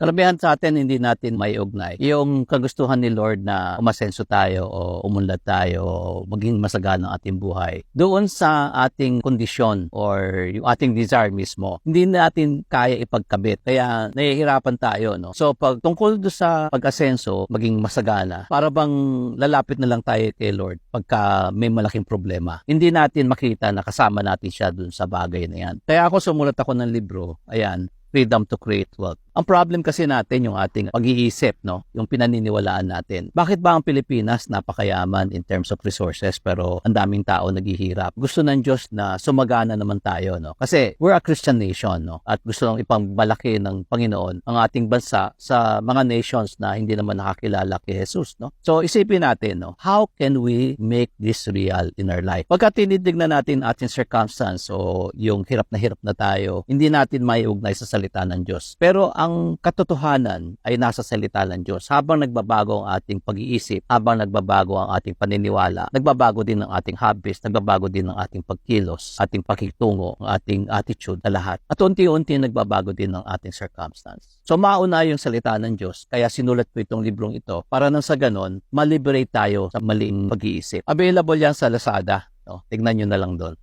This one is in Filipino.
Karamihan sa atin hindi natin may ugnay. Yung kagustuhan ni Lord na umasenso tayo o umunlad tayo o maging masagana ang ating buhay. Doon sa ating kondisyon or yung ating desire mismo, hindi natin kaya ipagkabit. Kaya nahihirapan tayo. No? So pag tungkol doon sa pag-asenso, maging masagana, para bang lalapit na lang tayo kay Lord pagka may malaking problema. Hindi natin makita na kasama natin siya doon sa bagay na yan. Kaya ako sumulat ako ng libro, ayan, Freedom to Create Wealth. Ang problem kasi natin yung ating pag-iisip, no? Yung pinaniniwalaan natin. Bakit ba ang Pilipinas napakayaman in terms of resources pero ang daming tao naghihirap? Gusto ng Diyos na sumagana naman tayo, no? Kasi we're a Christian nation, no? At gusto nang ipangbalaki ng Panginoon ang ating bansa sa mga nations na hindi naman nakakilala kay Jesus, no? So isipin natin, no? How can we make this real in our life? Pagka tinitignan natin ating circumstance o yung hirap na hirap na tayo, hindi natin maiugnay sa salita ng Diyos. Pero ang katotohanan ay nasa salita ng Diyos. Habang nagbabago ang ating pag-iisip, habang nagbabago ang ating paniniwala, nagbabago din ang ating habits, nagbabago din ang ating pagkilos, ating pakitungo, ang ating attitude na lahat. At unti-unti nagbabago din ang ating circumstance. So mauna yung salita ng Diyos. Kaya sinulat ko itong librong ito para nang sa ganon, maliberate tayo sa maling pag-iisip. Available yan sa Lazada. No? Tignan nyo na lang doon.